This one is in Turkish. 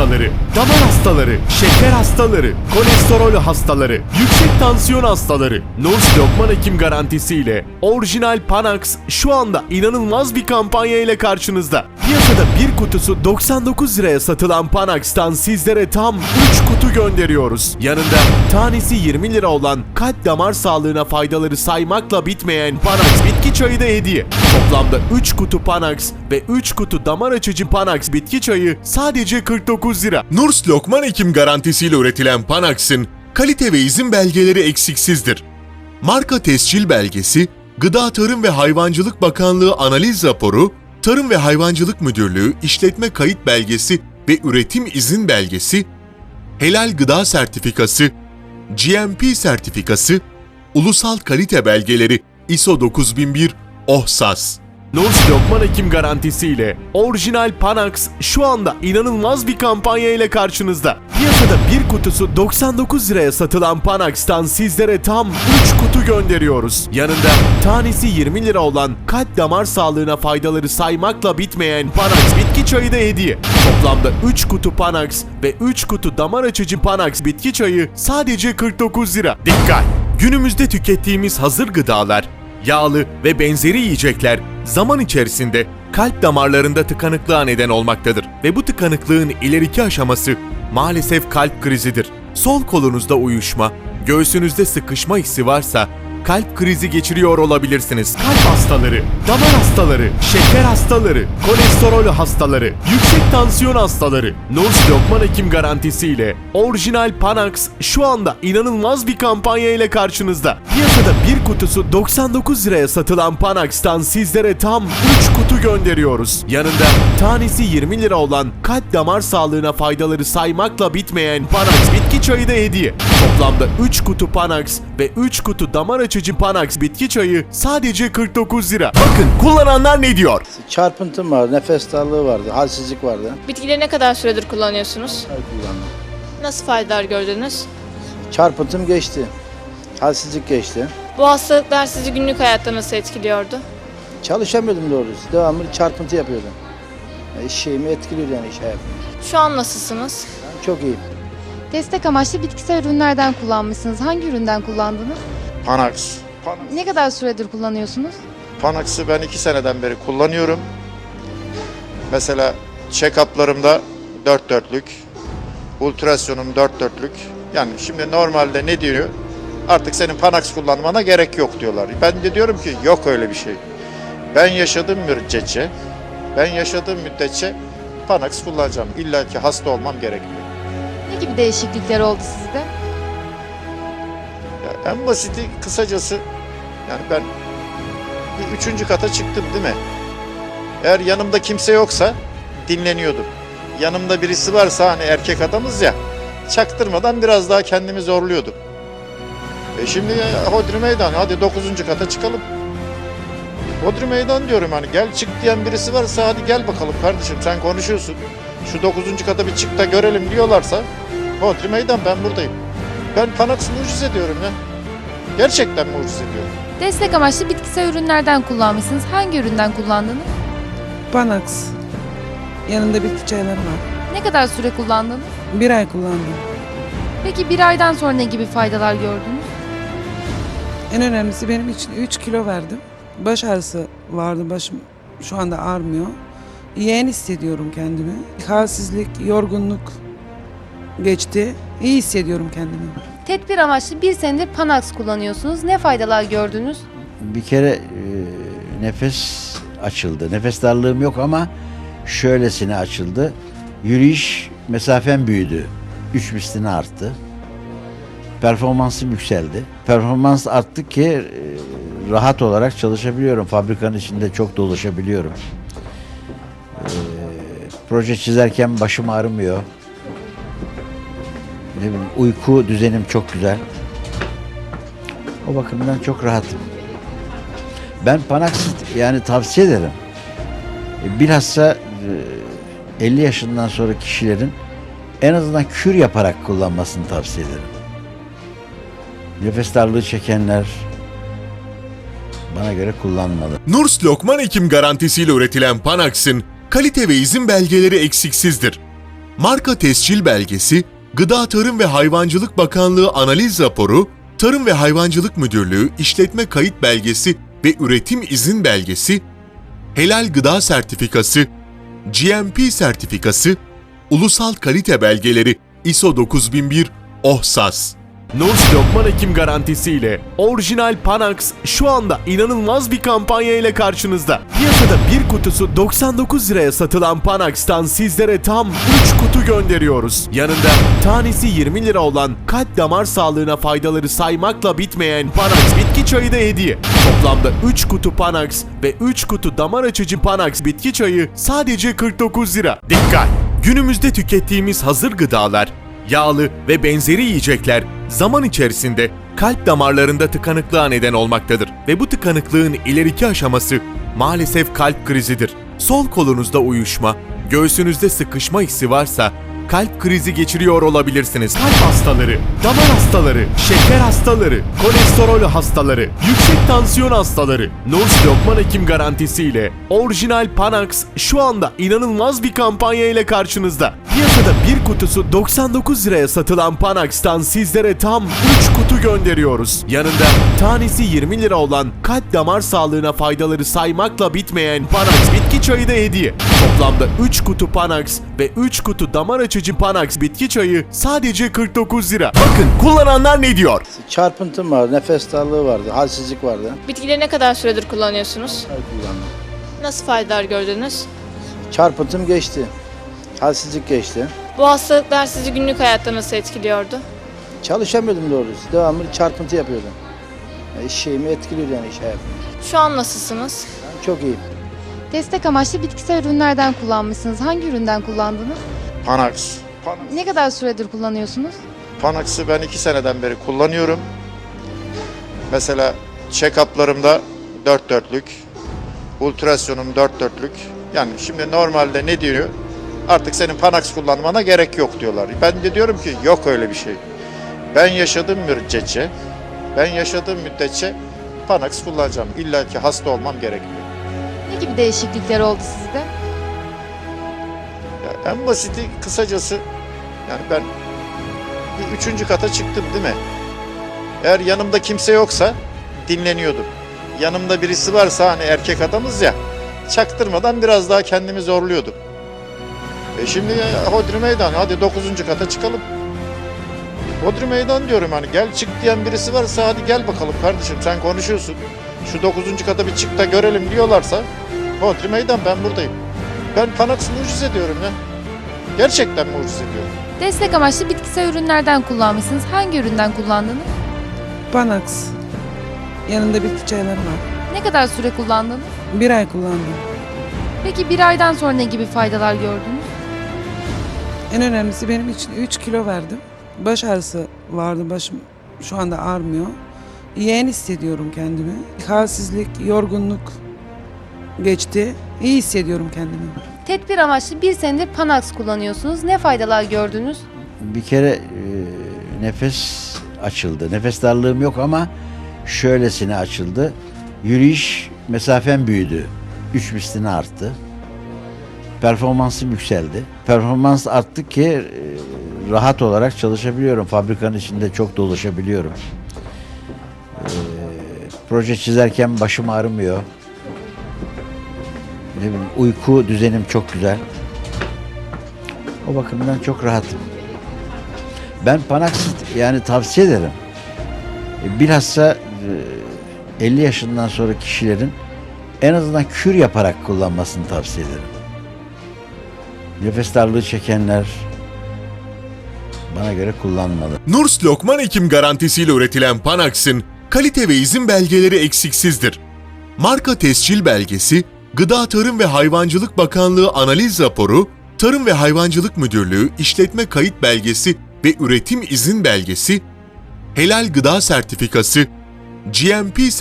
hastaları, damar hastaları, şeker hastaları, kolesterol hastaları, yüksek tansiyon hastaları. Nurs Lokman Hekim garantisiyle orijinal Panax şu anda inanılmaz bir kampanya ile karşınızda. Piyasada bir kutusu 99 liraya satılan Panax'tan sizlere tam 3 kutu gönderiyoruz. Yanında tanesi 20 lira olan kalp damar sağlığına faydaları saymakla bitmeyen Panax bitki çayı da hediye. Toplamda 3 kutu Panax ve 3 kutu damar açıcı Panax bitki çayı sadece 49 lira. Nurs Lokman Hekim garantisiyle üretilen Panax'ın kalite ve izin belgeleri eksiksizdir. Marka tescil belgesi, Gıda Tarım ve Hayvancılık Bakanlığı analiz raporu, Tarım ve Hayvancılık Müdürlüğü işletme kayıt belgesi ve üretim izin belgesi, helal gıda sertifikası, GMP sertifikası, ulusal kalite belgeleri ISO 9001, OHSAS. Nurs Lokman Hekim garantisiyle orijinal Panax şu anda inanılmaz bir kampanya ile karşınızda. Piyasada bir kutusu 99 liraya satılan Panax'tan sizlere tam 3 kutu gönderiyoruz. Yanında tanesi 20 lira olan kalp damar sağlığına faydaları saymakla bitmeyen Panax bitki çayı da hediye. Toplamda 3 kutu Panax ve 3 kutu damar açıcı Panax bitki çayı sadece 49 lira. Dikkat! Günümüzde tükettiğimiz hazır gıdalar yağlı ve benzeri yiyecekler zaman içerisinde kalp damarlarında tıkanıklığa neden olmaktadır ve bu tıkanıklığın ileriki aşaması maalesef kalp krizidir. Sol kolunuzda uyuşma, göğsünüzde sıkışma hissi varsa kalp krizi geçiriyor olabilirsiniz. Kalp hastaları, damar hastaları, şeker hastaları, kolesterol hastaları, yüksek tansiyon hastaları. Nurs Lokman Hekim garantisiyle orijinal Panax şu anda inanılmaz bir kampanya ile karşınızda. Piyasada bir kutusu 99 liraya satılan Panax'tan sizlere tam 3 kutu gönderiyoruz. Yanında tanesi 20 lira olan kalp damar sağlığına faydaları saymakla bitmeyen Panax bitki çayı da hediye. Toplamda 3 kutu Panax ve 3 kutu damar açıcı Panax bitki çayı sadece 49 lira. Bakın kullananlar ne diyor? Çarpıntım vardı, nefes darlığı vardı, halsizlik vardı. Bitkileri ne kadar süredir kullanıyorsunuz? Çay kullandım. Nasıl faydalar gördünüz? Çarpıntım geçti. Halsizlik geçti. Bu hastalıklar sizi günlük hayatta nasıl etkiliyordu? Çalışamıyordum doğrusu. Devamlı çarpıntı yapıyordum. E, iş şeyimi etkiliyordu yani iş hayatımı. Şu an nasılsınız? Ben çok iyiyim. Destek amaçlı bitkisel ürünlerden kullanmışsınız. Hangi üründen kullandınız? Panax. Panax. Ne kadar süredir kullanıyorsunuz? Panax'ı ben iki seneden beri kullanıyorum. Mesela check-up'larımda dört dörtlük, ultrasyonum dört dörtlük. Yani şimdi normalde ne diyor? Artık senin Panax kullanmana gerek yok diyorlar. Ben de diyorum ki yok öyle bir şey. Ben yaşadığım müddetçe, ben yaşadığım müddetçe Panax kullanacağım. İlla ki hasta olmam gerekmiyor. Ne gibi değişiklikler oldu sizde? En basiti kısacası yani ben bir üçüncü kata çıktım değil mi? Eğer yanımda kimse yoksa dinleniyordum. Yanımda birisi varsa hani erkek adamız ya çaktırmadan biraz daha kendimi zorluyordum. E şimdi hodri meydan hadi dokuzuncu kata çıkalım. Hodri meydan diyorum hani gel çık diyen birisi varsa hadi gel bakalım kardeşim sen konuşuyorsun. Şu dokuzuncu kata bir çık da görelim diyorlarsa hodri meydan ben buradayım. Ben Panax mucize diyorum ya. Gerçekten mucize diyorum. Destek amaçlı bitkisel ürünlerden kullanmışsınız. Hangi üründen kullandınız? Panax. Yanında bitki çayları var. Ne kadar süre kullandınız? Bir ay kullandım. Peki bir aydan sonra ne gibi faydalar gördünüz? En önemlisi benim için 3 kilo verdim. Baş ağrısı vardı. Başım şu anda ağrımıyor. Yeğen hissediyorum kendimi. Halsizlik, yorgunluk geçti. İyi hissediyorum kendimi. Tedbir amaçlı bir senedir Panax kullanıyorsunuz. Ne faydalar gördünüz? bir kere e, nefes açıldı. Nefes darlığım yok ama şöylesine açıldı. Yürüyüş mesafem büyüdü. Üç misline arttı. Performansım yükseldi. Performans arttı ki e, rahat olarak çalışabiliyorum. Fabrikanın içinde çok dolaşabiliyorum. E, proje çizerken başım ağrımıyor. Uyku düzenim çok güzel. O bakımdan çok rahatım. Ben Panax'ı yani tavsiye ederim. E, Bilhassa e, 50 yaşından sonra kişilerin en azından kür yaparak kullanmasını tavsiye ederim. Nefes darlığı çekenler bana göre kullanmalı. Nurs Lokman Hekim garantisiyle üretilen Panax'ın kalite ve izin belgeleri eksiksizdir. marka tescil belgesi, Gıda Tarım ve Hayvancılık Bakanlığı analiz raporu, Tarım ve Hayvancılık Müdürlüğü işletme kayıt belgesi ve üretim izin belgesi, helal gıda sertifikası, GMP sertifikası, ulusal kalite belgeleri ISO 9001, OHSAS. Nurs Lokman Hekim garantisiyle orijinal Panax şu anda inanılmaz bir kampanya ile karşınızda. Piyasada bir kutusu 99 liraya satılan Panax'tan sizlere tam 3 kutu gönderiyoruz. Yanında tanesi 20 lira olan kalp damar sağlığına faydaları saymakla bitmeyen Panax bitki çayı da hediye. Toplamda 3 kutu Panax ve 3 kutu damar açıcı Panax bitki çayı sadece 49 lira. Dikkat! Günümüzde tükettiğimiz hazır gıdalar yağlı ve benzeri yiyecekler zaman içerisinde kalp damarlarında tıkanıklığa neden olmaktadır ve bu tıkanıklığın ileriki aşaması maalesef kalp krizidir. Sol kolunuzda uyuşma, göğsünüzde sıkışma hissi varsa kalp krizi geçiriyor olabilirsiniz. Kalp hastaları, damar hastaları, şeker hastaları, kolesterol hastaları, yüksek tansiyon hastaları. Nurs Lokman Hekim garantisiyle orijinal Panax şu anda inanılmaz bir kampanya ile karşınızda. Piyasada bir kutusu 99 liraya satılan Panax'tan sizlere tam 3 kutu gönderiyoruz. Yanında tanesi 20 lira olan kalp damar sağlığına faydaları saymakla bitmeyen Panax bitki çayı da hediye. Toplamda 3 kutu Panax ve 3 kutu damar açıcı Panax bitki çayı sadece 49 lira. Bakın kullananlar ne diyor? Çarpıntım vardı, nefes darlığı vardı, halsizlik vardı. Bitkileri ne kadar süredir kullanıyorsunuz? Çay kullandım. Nasıl faydalar gördünüz? Çarpıntım geçti. Halsizlik geçti. Bu hastalıklar sizi günlük hayatta nasıl etkiliyordu? Çalışamıyordum doğrusu. Devamlı çarpıntı yapıyordum. E, iş şeyimi etkiliyordu yani iş hayatımı. Şu an nasılsınız? Çok iyi. Destek amaçlı bitkisel ürünlerden kullanmışsınız. Hangi üründen kullandınız? Panax. Panax. Ne kadar süredir kullanıyorsunuz? Panax'ı ben iki seneden beri kullanıyorum. Mesela check-up'larımda dört dörtlük, ultrasyonum dört dörtlük. Yani şimdi normalde ne diyor? Artık senin Panax kullanmana gerek yok diyorlar. Ben de diyorum ki yok öyle bir şey. Ben yaşadığım müddetçe, ben yaşadığım müddetçe Panax kullanacağım. İlla ki hasta olmam gerekmiyor. Ne gibi değişiklikler oldu sizde? Ya en basiti kısacası yani ben bir üçüncü kata çıktım değil mi? Eğer yanımda kimse yoksa dinleniyordum. Yanımda birisi varsa hani erkek adamız ya çaktırmadan biraz daha kendimi zorluyordum. E şimdi hodri meydan hadi dokuzuncu kata çıkalım. Hodri meydan diyorum hani gel çık diyen birisi varsa hadi gel bakalım kardeşim sen konuşuyorsun. Şu dokuzuncu kata bir çık da görelim diyorlarsa hodri meydan ben buradayım. Ben Panax mucize diyorum ya. Gerçekten mucize diyorum. Destek amaçlı bitkisel ürünlerden kullanmışsınız. Hangi üründen kullandınız? Panax. Yanında bitki çayları var. Ne kadar süre kullandınız? Bir ay kullandım. Peki bir aydan sonra ne gibi faydalar gördünüz? En önemlisi benim için 3 kilo verdim. Baş ağrısı vardı. Başım şu anda ağrımıyor. Yeğen hissediyorum kendimi. Halsizlik, yorgunluk geçti. İyi hissediyorum kendimi. Tedbir amaçlı bir senedir Panax kullanıyorsunuz. Ne faydalar gördünüz? Bir kere e, nefes açıldı. Nefes darlığım yok ama şöylesine açıldı. Yürüyüş mesafem büyüdü. Üç misline arttı. Performansım yükseldi. Performans arttı ki e, rahat olarak çalışabiliyorum. Fabrikanın içinde çok dolaşabiliyorum. E, proje çizerken başım ağrımıyor. Ne bileyim, uyku düzenim çok güzel. O bakımdan çok rahatım. Ben Panax'ı yani tavsiye ederim. E, Bilhassa e, 50 yaşından sonra kişilerin en azından kür yaparak kullanmasını tavsiye ederim. Nefes darlığı çekenler bana göre kullanmalı. Nurs Lokman Hekim garantisiyle üretilen Panax'ın kalite ve izin belgeleri eksiksizdir. Marka tescil belgesi, Gıda Tarım ve Hayvancılık Bakanlığı analiz raporu, Tarım ve Hayvancılık Müdürlüğü işletme kayıt belgesi ve üretim izin belgesi, helal gıda sertifikası, GMP